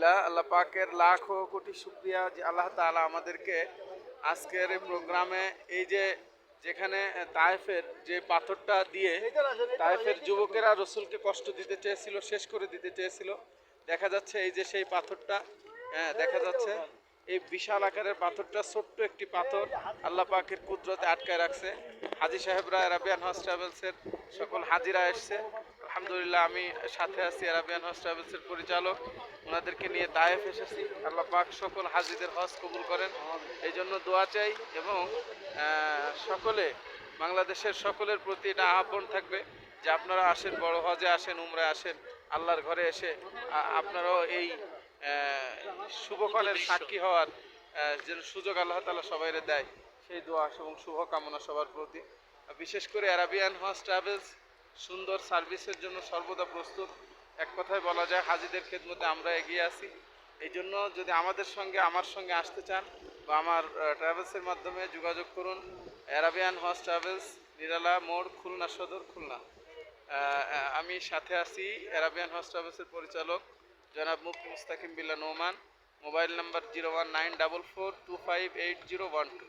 আলহামদুলিল্লাহ, আল্লাহ পাকের লাখো কোটি শুক্রিয়া যে আল্লাহ তাআলা আমাদেরকে আজকের এই প্রোগ্রামে এই যে যেখানে তায়েফের যে পাথরটা দিয়ে তায়েফের যুবকেরা রসুলকে কষ্ট দিতে চেয়েছিল, শেষ করে দিতে চেয়েছিল, দেখা যাচ্ছে এই যে সেই পাথরটা হ্যাঁ দেখা যাচ্ছে এই বিশাল আকারের পাথরটা, ছোট্ট একটি পাথর আল্লাহ পাকের কুদরতে আটকায় রাখছে। হাজি সাহেবরা অ্যারাবিয়ান হজ ট্রাভেলসের সকল হাজিরা এসছে। আলহামদুলিল্লাহ আমি সাথে আছি অ্যারাবিয়ান হজ ট্রাভেলসের পরিচালক। ওনাদেরকে নিয়ে তায়েফ এসেছি। আল্লাহ পাক সকল হাজিদের হজ কবুল করেন। এই জন্য দোয়া চাই এবং সকলে বাংলাদেশের সকলের প্রতি এটা আহ্বান থাকবে যে আপনারা আসেন বড় হজে আসেন উমরা আসেন আল্লাহর ঘরে এসে আপনারাও এই আহ, শুভক্ষণের সাক্ষী হওয়ার যেন সুযোগ আল্লাহ তালা সবাই দেয়। সেই দোয়া এবং শুভকামনা সবার প্রতি। বিশেষ করে অ্যারাবিয়ান হজ ট্রাভেলস সুন্দর সার্ভিসের জন্য সর্বদা প্রস্তুত। এক কথায় বলা যায়, হাজিদের খেদমতে আমরা এগিয়ে আসি এই জন্য যদি আমাদের সঙ্গে, আমার সঙ্গে আসতে চান বা আমার ট্রাভেলসের মাধ্যমে যোগাযোগ করুন। অ্যারাবিয়ান হজ ট্রাভেলস নিরালা মোড়, খুলনা সদর, খুলনা। আমি সাথে আছি অ্যারাবিয়ান হজ ট্রাভেলসের পরিচালক, জনাব মুফতি Mustakim Billa Noman. Mobile number zero one nine double four two five eight zero one two.